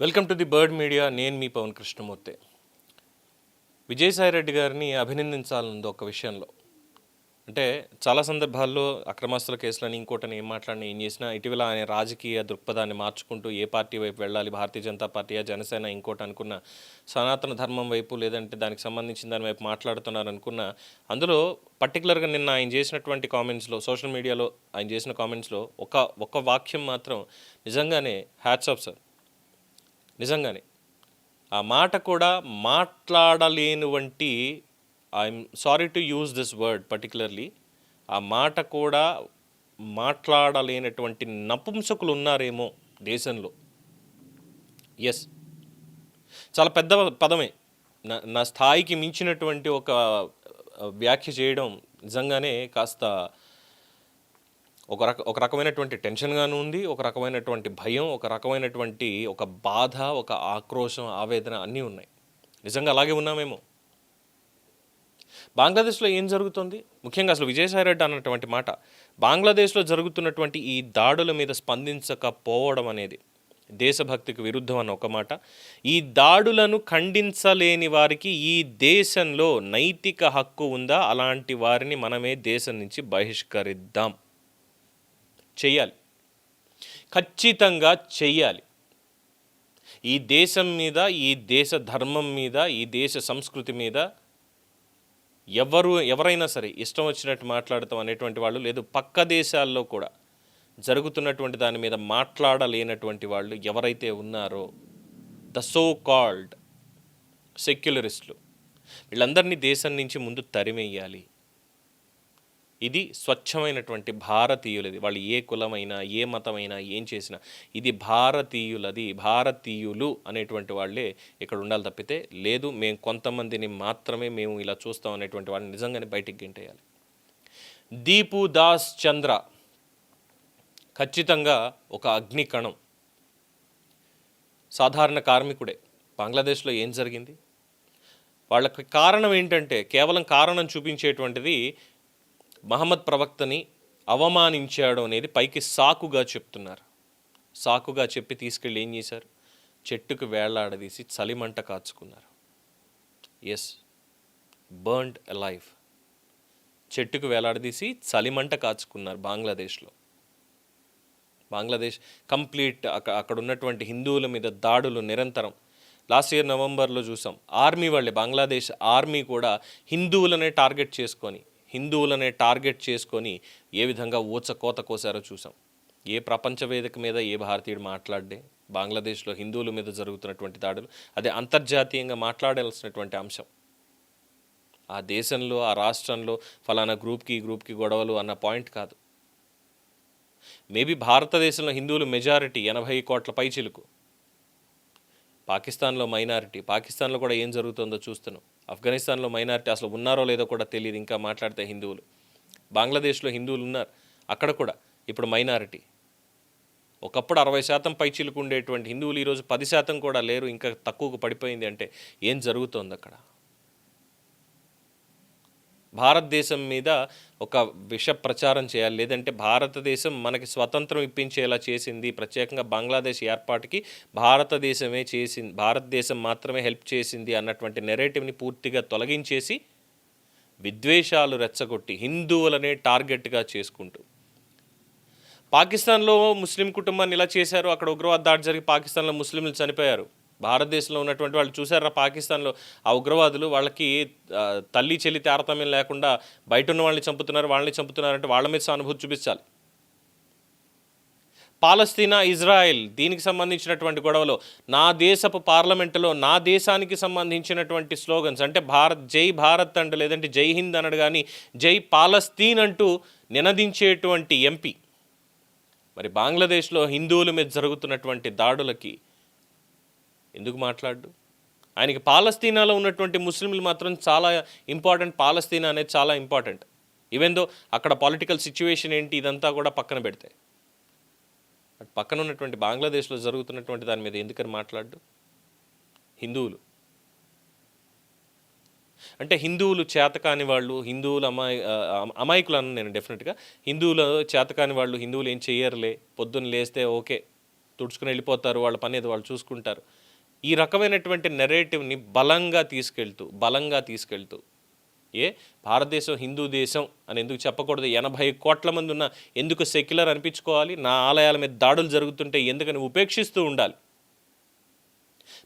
Welcome to the bird media. నేను మీ పవన్ కృష్ణమూర్తి. విజయసాయిరెడ్డి గారిని అభినందించాలనుంది ఒక విషయంలో. అంటే చాలా సందర్భాల్లో అక్రమాస్తుల కేసులని ఇంకోటని ఏం మాట్లాడినా ఏం చేసినా ఇటీవల ఆయన రాజకీయ దృక్పథాన్ని మార్చుకుంటూ ఏ పార్టీ వైపు వెళ్ళాలి? భారతీయ జనతా పార్టీయా జనసేన ఇంకోటి అనుకున్న సనాతన ధర్మం వైపు లేదంటే దానికి సంబంధించిన దాని వైపు మాట్లాడుతున్నారు అనుకున్న అందులో పర్టికులర్గా నిన్న ఆయన చేసినటువంటి కామెంట్స్లో సోషల్ మీడియాలో ఆయన చేసిన కామెంట్స్లో ఒక ఒక వాక్యం మాత్రం నిజంగానే హ్యాట్స్ ఆఫ్ సార్ నిజంగానే. ఆ మాట కూడా మాట్లాడలేని వంటి I'm sorry to use this word particularly ఆ మాట కూడా మాట్లాడలేనటువంటి నపుంసకులు ఉన్నారేమో దేశంలో. ఎస్ చాలా పెద్ద పదమే. నా నా స్థాయికి మించినటువంటి ఒక వ్యాఖ్య చేయడం నిజంగానే కాస్త ఒక రక ఒక రకమైనటువంటి టెన్షన్గాను ఉంది ఒక రకమైనటువంటి భయం ఒక రకమైనటువంటి ఒక బాధ ఒక ఆక్రోశం ఆవేదన అన్నీ ఉన్నాయి. నిజంగా అలాగే ఉన్నామేమో. బంగ్లాదేశ్లో ఏం జరుగుతుంది? ముఖ్యంగా అసలు విజయసాయి రెడ్డి అన్నటువంటి మాట బంగ్లాదేశ్లో జరుగుతున్నటువంటి ఈ దాడుల మీద స్పందించకపోవడం అనేది దేశభక్తికి విరుద్ధం అన్న ఒక మాట. ఈ దాడులను ఖండించలేని వారికి ఈ దేశంలో నైతిక హక్కు ఉందా? అలాంటి వారిని మనమే దేశం నుంచి బహిష్కరిద్దాం. చెయ్యాలి. ఖచ్చితంగా చెయ్యాలి. ఈ దేశం మీద ఈ దేశ ధర్మం మీద ఈ దేశ సంస్కృతి మీద ఎవరు ఎవరైనా సరే ఇష్టం వచ్చినట్టు మాట్లాడతాం అనేటువంటి వాళ్ళు లేదు. పక్క దేశాల్లో కూడా జరుగుతున్నటువంటి దాని మీద మాట్లాడలేనటువంటి వాళ్ళు ఎవరైతే ఉన్నారో ద సో కాల్డ్ సెక్యులరిస్టులు వీళ్ళందరినీ దేశం నుంచి ముందు తరిమేయాలి. ఇది స్వచ్ఛమైనటువంటి భారతీయులది. వాళ్ళు ఏ కులమైనా ఏ మతమైనా ఏం చేసినా ఇది భారతీయులది. భారతీయులు అనేటువంటి వాళ్ళే ఇక్కడ ఉండాలి తప్పితే లేదు మేము కొంతమందిని మాత్రమే మేము ఇలా చూస్తాం అనేటువంటి వాళ్ళని నిజంగానే బయటికి గెంటేయాలి. దీపు దాస్ చంద్ర ఖచ్చితంగా ఒక అగ్ని కణం సాధారణ కార్మికుడే. బంగ్లాదేశ్లో ఏం జరిగింది? వాళ్ళకి కారణం ఏంటంటే కేవలం కారణం చూపించేటువంటిది మహమ్మద్ ప్రవక్తని అవమానించాడు అనేది పైకి సాకుగా చెప్తున్నారు. సాకుగా చెప్పి తీసుకెళ్ళి ఏం చేశారు? చెట్టుకు వేళ్ళాడదీసి చలిమంట కాచుకున్నారు. ఎస్ బర్న్డ్ లైఫ్ చెట్టుకు వేలాడదీసి చలిమంట కాచుకున్నారు బంగ్లాదేశ్లో. బంగ్లాదేశ్ కంప్లీట్ అక్కడ అక్కడ ఉన్నటువంటి హిందువుల మీద దాడులు నిరంతరం. లాస్ట్ ఇయర్ నవంబర్లో చూసాం. ఆర్మీ వాళ్ళే బంగ్లాదేశ్ ఆర్మీ కూడా హిందువులనే టార్గెట్ చేసుకొని హిందువులనే టార్గెట్ చేసుకొని ఏ విధంగా ఊచ కోత కోసారో చూసాం ఏ ప్రపంచ వేదిక మీద ఏ భారతీయుడు మాట్లాడే బంగ్లాదేశ్లో హిందువుల మీద జరుగుతున్నటువంటి దాడులు అదే అంతర్జాతీయంగా మాట్లాడాల్సినటువంటి అంశం. ఆ దేశంలో ఆ రాష్ట్రంలో ఫలానా గ్రూప్కి ఈ గ్రూప్కి గొడవలు అన్న పాయింట్ కాదు. మేబీ భారతదేశంలో హిందువులు మెజారిటీ ఎనభై కోట్ల పైచిలుకు. పాకిస్తాన్లో మైనారిటీ. పాకిస్తాన్లో కూడా ఏం జరుగుతుందో చూస్తున్నాం. ఆఫ్ఘనిస్తాన్లో మైనారిటీ అసలు ఉన్నారో లేదో కూడా తెలియదు. ఇంకా మాట్లాడితే హిందువులు. బంగ్లాదేశ్లో హిందువులు ఉన్నారు. అక్కడ కూడా ఇప్పుడు మైనారిటీ. ఒకప్పుడు అరవై శాతం పైచిలుకు ఉండేటువంటి హిందువులు ఈరోజు పది శాతం కూడా లేరు. ఇంకా తక్కువకు పడిపోయింది అంటే ఏం జరుగుతోంది అక్కడ? భారతదేశం మీద ఒక విష ప్రచారం చేయాలి. లేదంటే భారతదేశం మనకి స్వతంత్రం ఇప్పించేలా చేసింది. ప్రత్యేకంగా బంగ్లాదేశ్ ఏర్పాటుకి భారతదేశమే చేసింది. భారతదేశం మాత్రమే హెల్ప్ చేసింది అన్నటువంటి నెరేటివ్ని పూర్తిగా తొలగించేసి విద్వేషాలు రెచ్చగొట్టి హిందువులనే టార్గెట్గా చేసుకుంటూ. పాకిస్తాన్లో ముస్లిం కుటుంబాన్ని ఇలా చేశారు? అక్కడ ఉగ్రవాద దాడి జరిగి పాకిస్తాన్లో ముస్లింలు చనిపోయారు. భారతదేశంలో ఉన్నటువంటి వాళ్ళు చూసారా పాకిస్తాన్లో ఆ ఉగ్రవాదులు వాళ్ళకి తల్లి చెల్లి తారతమ్యం లేకుండా బయట ఉన్న వాళ్ళని చంపుతున్నారు వాళ్ళని చంపుతున్నారు అంటే వాళ్ళ మీద సానుభూతి చూపించాలి. పాలస్తీనా ఇజ్రాయెల్ దీనికి సంబంధించినటువంటి గొడవలో నా దేశపు పార్లమెంటులో నా దేశానికి సంబంధించినటువంటి స్లోగన్స్ అంటే భారత్ జై భారత్ అంటూ లేదంటే జై హింద్ అనడు కానీ జై పాలస్తీన్ అంటూ నినదించేటువంటి ఎంపీ. మరి బంగ్లాదేశ్లో హిందువుల మీద జరుగుతున్నటువంటి దాడులకి ఎందుకు మాట్లాడు ఆయనకి పాలస్తీనాలో ఉన్నటువంటి ముస్లింలు మాత్రం చాలా ఇంపార్టెంట్ పాలస్తీనా అనేది చాలా ఇంపార్టెంట్. ఈవెన్ దో అక్కడ పొలిటికల్ సిచ్యువేషన్ ఏంటి ఇదంతా కూడా పక్కన పెడితే. అటు పక్కన ఉన్నటువంటి బంగ్లాదేశ్లో జరుగుతున్నటువంటి దాని మీద ఎందుకని మాట్లాడు హిందువులు. అంటే హిందువులు చేతకాని వాళ్ళు హిందువులు అమాయ అమాయకులు అన్న నేను డెఫినెట్గా హిందువులు చేతకాని వాళ్ళు హిందువులు ఏం చేయరులే పొద్దున్న లేస్తే ఓకే తుడుచుకుని వెళ్ళిపోతారు వాళ్ళ పని ఏదో వాళ్ళు చూసుకుంటారు. ఈ రకమైనటువంటి నెరేటివ్ని బలంగా తీసుకెళ్తూ బలంగా తీసుకెళ్తూ ఏ? భారతదేశం హిందూ దేశం అని ఎందుకు చెప్పకూడదు? ఎనభై కోట్ల మంది ఉన్న ఎందుకు సెక్యులర్ అనిపించుకోవాలి? నా ఆలయాల మీద దాడులు జరుగుతుంటే ఎందుకని ఉపేక్షిస్తూ ఉండాలి.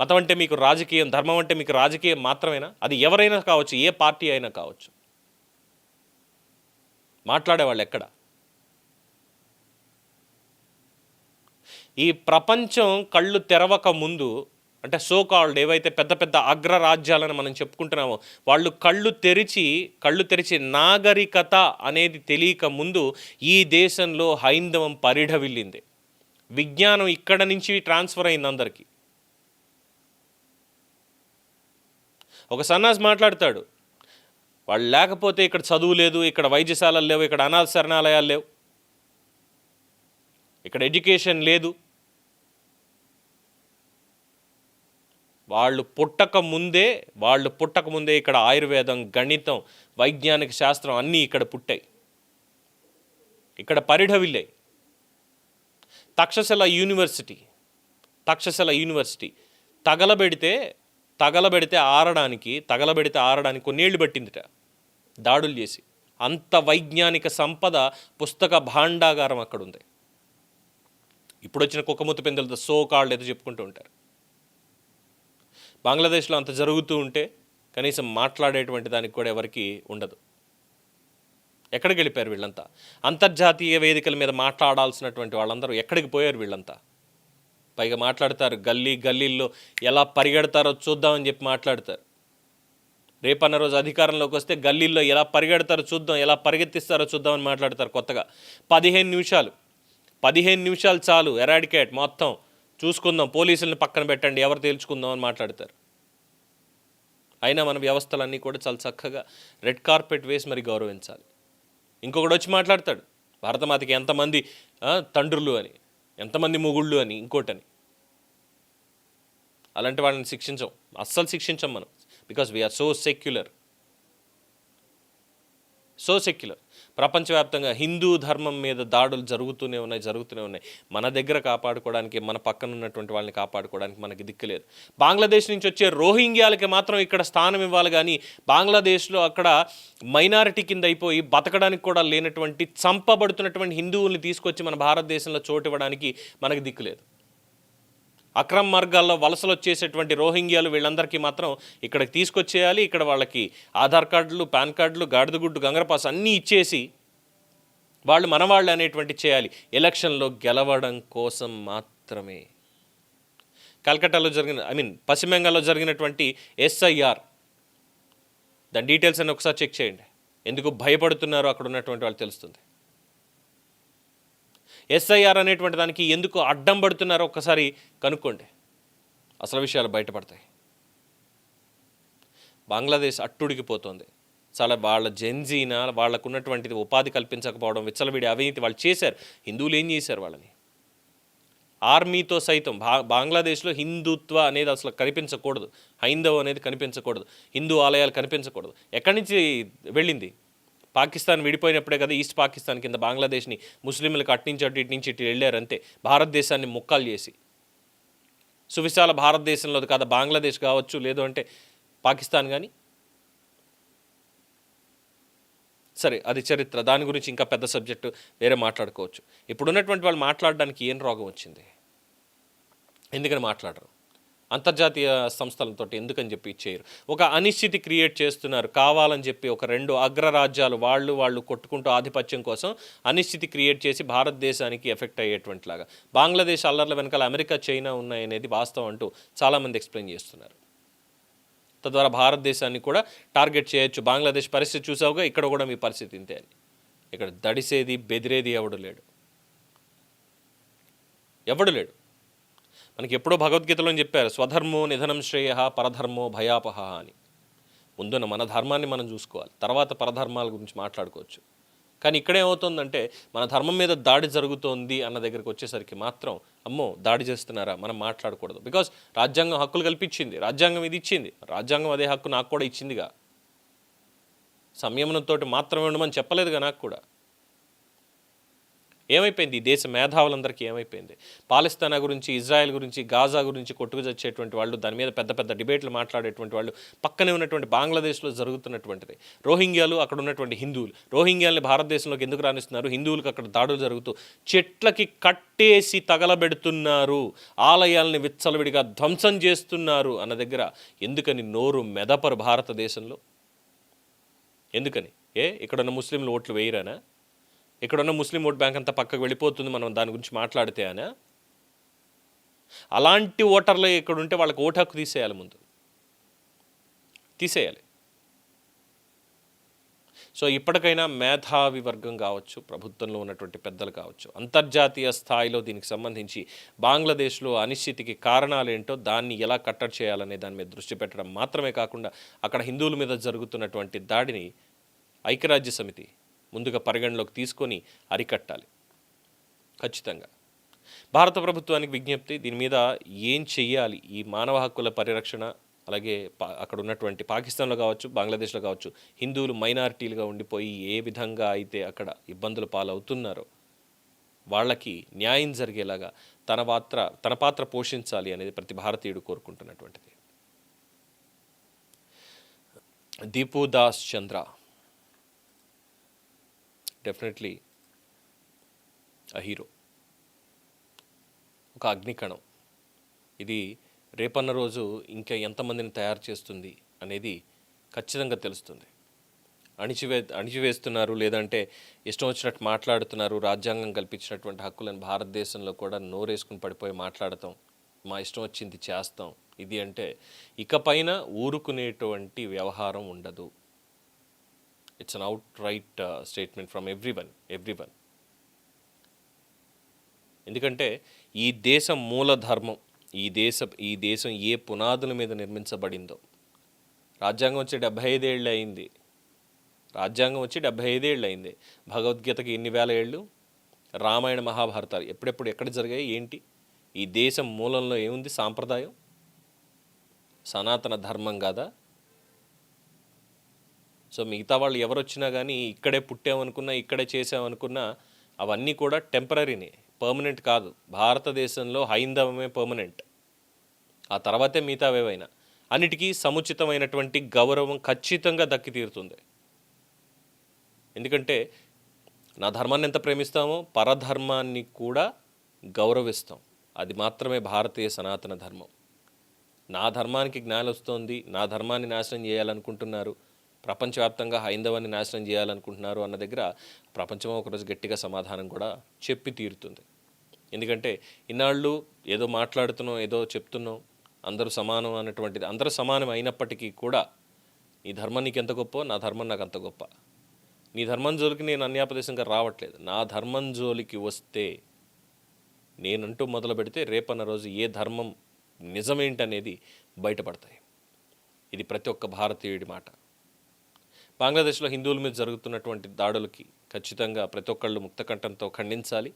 మతం అంటే మీకు రాజకీయం ధర్మం అంటే మీకు రాజకీయం మాత్రమేనా? అది ఎవరైనా కావచ్చు ఏ పార్టీ అయినా కావచ్చు. మాట్లాడేవాళ్ళు ఎక్కడ? ఈ ప్రపంచం కళ్ళు తెరవక ముందు అంటే సో కాల్డ్ ఏవైతే పెద్ద పెద్ద అగ్రరాజ్యాలను మనం చెప్పుకుంటున్నామో వాళ్ళు కళ్ళు తెరిచి కళ్ళు తెరిచి నాగరికత అనేది తెలియక ముందు ఈ దేశంలో హైందవం పరిఢవిల్లింది. విజ్ఞానం ఇక్కడ నుంచి ట్రాన్స్ఫర్ అయింది అందరికీ. ఒక సన్నాస్ మాట్లాడతాడు వాళ్ళు లేకపోతే ఇక్కడ చదువు లేదు ఇక్కడ వైద్యశాలలు లేవు ఇక్కడ అనాథ శరణాలయాలు లేవు. ఇక్కడ ఎడ్యుకేషన్ లేదు వాళ్ళు పుట్టక ముందే వాళ్ళు పుట్టక ముందే ఇక్కడ ఆయుర్వేదం గణితం వైజ్ఞానిక శాస్త్రం అన్నీ ఇక్కడ పుట్టాయి. ఇక్కడ పరిఢవిల్లాయి తక్షశిల యూనివర్సిటీ తక్షశిల యూనివర్సిటీ. తగలబెడితే తగలబెడితే ఆరడానికి తగలబెడితే ఆరడానికి కొన్నేళ్ళు పట్టిందిట దాడులు చేసి. అంత వైజ్ఞానిక సంపద పుస్తక భాండాగారం అక్కడ ఉంది ఇప్పుడు వచ్చిన కుక్కముత్త పెందలతో సో కాళ్ళు ఏదో చెప్పుకుంటూ ఉంటారు. బంగ్లాదేశ్లో అంత జరుగుతూ ఉంటే కనీసం మాట్లాడేటువంటి దానికి కూడా ఎవరికి ఉండదు. ఎక్కడికి వెళ్ళిపోయారు వీళ్ళంతా? అంతర్జాతీయ వేదికల మీద మాట్లాడాల్సినటువంటి వాళ్ళందరూ ఎక్కడికి పోయారు వీళ్ళంతా? పైగా మాట్లాడతారు గల్లీ గల్లీల్లో ఎలా పరిగెడతారో చూద్దామని చెప్పి మాట్లాడతారు. రేపన్న రోజు అధికారంలోకి వస్తే గల్లీల్లో ఎలా పరిగెడతారో చూద్దాం ఎలా పరిగెత్తిస్తారో చూద్దామని మాట్లాడతారు కొత్తగా. పదిహేను నిమిషాలు. పదిహేను నిమిషాలు చాలు ఎరాడికేట్ మొత్తం. చూసుకుందాం పోలీసులను పక్కన పెట్టండి ఎవరు తేల్చుకుందాం అని మాట్లాడతారు. అయినా మన వ్యవస్థలన్నీ కూడా చాలా చక్కగా రెడ్ కార్పెట్ వేసి మరి గౌరవించాలి. ఇంకొకడు వచ్చి మాట్లాడతాడు భారతమాతకి ఎంతమంది తండ్రులు అని ఎంతమంది మొగుళ్ళు అని ఇంకోటని. అలాంటి వాళ్ళని శిక్షించం అస్సలు శిక్షించం మనం because we are so secular so secular ప్రపంచవ్యాప్తంగా హిందూ ధర్మం మీద దాడులు జరుగుతూనే ఉన్నాయి జరుగుతూనే ఉన్నాయి. మన దగ్గర కాపాడుకోవడానికి మన పక్కన ఉన్నటువంటి వాళ్ళని కాపాడుకోవడానికి మనకి దిక్కులేదు బంగ్లాదేశ్ నుంచి వచ్చే రోహింగ్యాలకి మాత్రం ఇక్కడ స్థానం ఇవ్వాలి కానీ బంగ్లాదేశ్లో అక్కడ మైనారిటీ కింద అయిపోయి బతకడానికి కూడా లేనటువంటి చంపబడుతున్నటువంటి హిందువుల్ని తీసుకొచ్చి మన భారతదేశంలో చోటు ఇవ్వడానికి మనకి దిక్కులేదు అక్రమ మార్గాల్లో వలసలు వచ్చేసేటువంటి రోహింగ్యాలు వీళ్ళందరికీ మాత్రం ఇక్కడికి తీసుకొచ్చేయాలి. ఇక్కడ వాళ్ళకి ఆధార్ కార్డులు పాన్ కార్డులు గాడిదగుడ్డు గంగరపాస్ అన్నీ ఇచ్చేసి వాళ్ళు మనవాళ్ళు అనేటువంటి చేయాలి. ఎలక్షన్లో గెలవడం కోసం మాత్రమే. కలకట్టాలో జరిగిన ఐ మీన్ పశ్చిమ బెంగాల్లో జరిగినటువంటి ఎస్ఐఆర్. దాని డీటెయిల్స్ అని ఒకసారి చెక్ చేయండి. ఎందుకు భయపడుతున్నారో అక్కడ ఉన్నటువంటి వాళ్ళు తెలుస్తుంది. ఎస్ఐఆర్ అనేటువంటి దానికి ఎందుకు అడ్డం పడుతున్నారో ఒక్కసారి కనుక్కోండి. అసలు విషయాలు బయటపడతాయి. బంగ్లాదేశ్ అట్టుడికిపోతుంది. చాలా వాళ్ళ జెన్జీన వాళ్ళకు ఉన్నటువంటిది ఉపాధి కల్పించకపోవడం విచ్చలవిడి అవినీతి వాళ్ళు చేశారు. హిందువులు ఏం చేశారు వాళ్ళని? ఆర్మీతో సైతం బా బంగ్లాదేశ్లో హిందుత్వ అనేది అసలు కనిపించకూడదు. హైందవ అనేది కనిపించకూడదు. హిందూ ఆలయాలు కనిపించకూడదు. ఎక్కడి నుంచి వెళ్ళింది? పాకిస్తాన్ విడిపోయినప్పుడే కదా ఈస్ట్ పాకిస్తాన్ కింద బంగ్లాదేశ్ని ముస్లింలకు అటు అటు ఇటు నుంచి ఇటు వెళ్ళారంతే. భారతదేశాన్ని ముక్కలు చేసి. సువిశాల భారతదేశంలో కాదా బంగ్లాదేశ్ కావచ్చు లేదు అంటే పాకిస్తాన్ కానీ. సరే అది చరిత్ర. దాని గురించి ఇంకా పెద్ద సబ్జెక్టు వేరే మాట్లాడుకోవచ్చు. ఇప్పుడున్నటువంటి వాళ్ళు మాట్లాడడానికి ఏం రోగం వచ్చింది? ఎందుకని మాట్లాడరు? అంతర్జాతీయ సంస్థలతో ఎందుకని చెప్పి చేయరు ఒక అనిశ్చితి క్రియేట్ చేస్తున్నారు. కావాలని చెప్పి ఒక రెండు అగ్రరాజ్యాలు వాళ్ళు వాళ్ళు కొట్టుకుంటూ ఆధిపత్యం కోసం అనిశ్చితి క్రియేట్ చేసి భారతదేశానికి ఎఫెక్ట్ అయ్యేటువంటి లాగా బంగ్లాదేశ్ అల్లర్ల వెనకాల అమెరికా చైనా ఉన్నాయనేది వాస్తవం అంటూ చాలామంది ఎక్స్ప్లెయిన్ చేస్తున్నారు. తద్వారా భారతదేశాన్ని కూడా టార్గెట్ చేయొచ్చు. బంగ్లాదేశ్ పరిస్థితి చూసావుగా? ఇక్కడ కూడా మీ పరిస్థితి ఇంతే అని. ఇక్కడ దడిసేది బెదిరేది ఎవడు లేడు. ఎవడు లేడు? మనకి ఎప్పుడో భగవద్గీతలో చెప్పారు స్వధర్మో నిధనం శ్రేయ పరధర్మో భయాపహ అని. ముందున్న మన ధర్మాన్ని మనం చూసుకోవాలి తర్వాత పరధర్మాల గురించి మాట్లాడుకోవచ్చు. కానీ ఇక్కడేమవుతుందంటే మన ధర్మం మీద దాడి జరుగుతోంది అన్న దగ్గరికి వచ్చేసరికి మాత్రం అమ్మో దాడి చేస్తున్నారా? మనం మాట్లాడకూడదు. బికాస్ రాజ్యాంగం హక్కులు కల్పించింది రాజ్యాంగం ఇది ఇచ్చింది రాజ్యాంగం అదే హక్కు నాకు కూడా ఇచ్చిందిగా. సంయమనంతో మాత్రమే ఉండమని చెప్పలేదుగా నాకు కూడా. ఏమైపోయింది? ఈ దేశ మేధావులందరికీ ఏమైపోయింది? పాలస్తీనా గురించి ఇజ్రాయెల్ గురించి గాజా గురించి కొట్టుకు చచ్చేటువంటి వాళ్ళు దాని మీద పెద్ద పెద్ద డిబేట్లు మాట్లాడేటువంటి వాళ్ళు పక్కనే ఉన్నటువంటి బంగ్లాదేశ్లో జరుగుతున్నటువంటిది. రోహింగ్యాలు అక్కడ ఉన్నటువంటి హిందువులు. రోహింగ్యాల్ని భారతదేశంలోకి ఎందుకు రాణిస్తున్నారు హిందువులకు అక్కడ దాడులు జరుగుతూ చెట్లకి కట్టేసి తగలబెడుతున్నారు. ఆలయాల్ని విచ్చలవిడిగా ధ్వంసం చేస్తున్నారు అన్న దగ్గర ఎందుకని నోరు మెదపరు భారతదేశంలో? ఎందుకని? ఏ? ఇక్కడున్న ముస్లింలు ఓట్లు వేయరానా? ఇక్కడున్న ముస్లిం ఓట్ బ్యాంక్ అంతా పక్కకు వెళ్ళిపోతుంది మనం దాని గురించి మాట్లాడితే అనే అలాంటి ఓటర్లు ఇక్కడ ఉంటే వాళ్ళకి ఓటు హక్కు తీసేయాలి ముందు. తీసేయాలి. సో ఇప్పటికైనా మేధావి వర్గం కావచ్చు ప్రభుత్వంలో ఉన్నటువంటి పెద్దలు కావచ్చు అంతర్జాతీయ స్థాయిలో దీనికి సంబంధించి బంగ్లాదేశ్లో అనిశ్చితికి కారణాలు ఏంటో దాన్ని ఎలా కట్టడి చేయాలనే దాని మీద దృష్టి పెట్టడం మాత్రమే కాకుండా అక్కడ హిందువుల మీద జరుగుతున్నటువంటి దాడిని ఐక్యరాజ్య సమితి ముందుగా పరిగణలోకి తీసుకొని అరికట్టాలి. ఖచ్చితంగా. భారత ప్రభుత్వానికి విజ్ఞప్తి దీని మీద ఏం చెయ్యాలి? ఈ మానవ హక్కుల పరిరక్షణ అలాగే అక్కడ ఉన్నటువంటి పాకిస్తాన్లో కావచ్చు బంగ్లాదేశ్లో కావచ్చు హిందువులు మైనారిటీలుగా ఉండిపోయి ఏ విధంగా అయితే అక్కడ ఇబ్బందులు పాలవుతున్నారో వాళ్ళకి న్యాయం జరిగేలాగా తన పాత్ర తన పాత్ర పోషించాలి అనేది ప్రతి భారతీయుడు కోరుకుంటున్నటువంటిది. Deepu Das Chandra definitely a hero ఒక అగ్నికణం. ఇది రేపన్న రోజు ఇంకా ఎంతమందిని తయారు చేస్తుంది అనేది ఖచ్చితంగా తెలుస్తుంది. అణిచివే అణిచివేస్తున్నారు లేదంటే ఇష్టం వచ్చినట్టు మాట్లాడుతున్నారు రాజ్యాంగం కల్పించినటువంటి హక్కులను భారతదేశంలో కూడా నోరేసుకుని పడిపోయి మాట్లాడతాం మా ఇష్టం వచ్చింది చేస్తాం. ఇది అంటే ఇకపైన ఊరుకునేటువంటి వ్యవహారం ఉండదు. It's an out right statement from every one every one ఎందుకంటే ఈ దేశం మూలధర్మం ఈ దేశ ఈ దేశం ఏ పునాదుల మీద నిర్మించబడిందో. రాజ్యాంగం వచ్చి డెబ్భై ఐదేళ్ళు అయింది. రాజ్యాంగం వచ్చి డెబ్భై ఐదేళ్ళు అయింది. భగవద్గీతకి ఎన్ని వేల ఏళ్ళు? రామాయణ మహాభారతాలు ఎప్పుడెప్పుడు ఎక్కడ జరిగాయి? ఏంటి? ఈ దేశం మూలంలో ఏముంది సాంప్రదాయం? సనాతన ధర్మం కాదా? సో మిగతా వాళ్ళు ఎవరు వచ్చినా కానీ ఇక్కడే పుట్టామనుకున్నా ఇక్కడే చేసామనుకున్నా అవన్నీ కూడా టెంపరీని పర్మనెంట్ కాదు. భారతదేశంలో హైందవమే పర్మనెంట్. ఆ తర్వాతే మిగతావేవైనా. అన్నిటికీ సముచితమైనటువంటి గౌరవం ఖచ్చితంగా దక్కి తీరుతుంది ఎందుకంటే నా ధర్మాన్ని ఎంత ప్రేమిస్తామో పరధర్మాన్ని కూడా గౌరవిస్తాం. అది మాత్రమే భారతీయ సనాతన ధర్మం. నా ధర్మానికి జ్ఞానం వస్తోంది నా ధర్మాన్ని నాశనం చేయాలనుకుంటున్నారు ప్రపంచవ్యాప్తంగా హైందవాన్ని నాశనం చేయాలనుకుంటున్నారు అన్న దగ్గర ప్రపంచం ఒకరోజు గట్టిగా సమాధానం కూడా చెప్పి తీరుతుంది. ఎందుకంటే ఇన్నాళ్ళు ఏదో మాట్లాడుతున్నాం ఏదో చెప్తున్నాం అందరూ సమానం అన్నటువంటిది అందరూ సమానం అయినప్పటికీ కూడా నీ ధర్మం నీకు ఎంత గొప్ప నా ధర్మం నాకు అంత గొప్ప. నీ ధర్మం జోలికి నేను అన్యాపదేశంగా రావట్లేదు. నా ధర్మం జోలికి వస్తే నేనంటూ మొదలు పెడితే రేపన్న రోజు ఏ ధర్మం నిజమేంటనేది బయటపడతాయి. ఇది ప్రతి ఒక్క భారతీయుడి మాట. బంగ్లాదేశ్లో హిందువుల మీద జరుగుతున్నటువంటి దాడులకి ఖచ్చితంగా ప్రతి ఒక్కళ్ళు ముక్తకంఠంతో ఖండించాలి.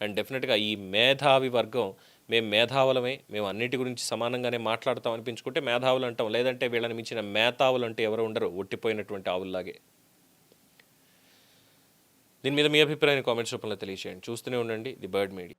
అండ్ డెఫినెట్గా ఈ మేధావి వర్గం మేము మేధావులమే మేము అన్నిటి గురించి సమానంగానే మాట్లాడతాం అనిపించుకుంటే మేధావులు అంటాం. లేదంటే వీళ్ళని మించిన మేధావులు అంటే ఎవరు ఉండరు. ఒట్టిపోయినటువంటి ఆవుల్లాగే. దీని మీద మీ అభిప్రాయాన్ని కామెంట్స్ రూపంలో తెలియజేయండి చూస్తూనే ఉండండి ది బర్డ్ మీడియా.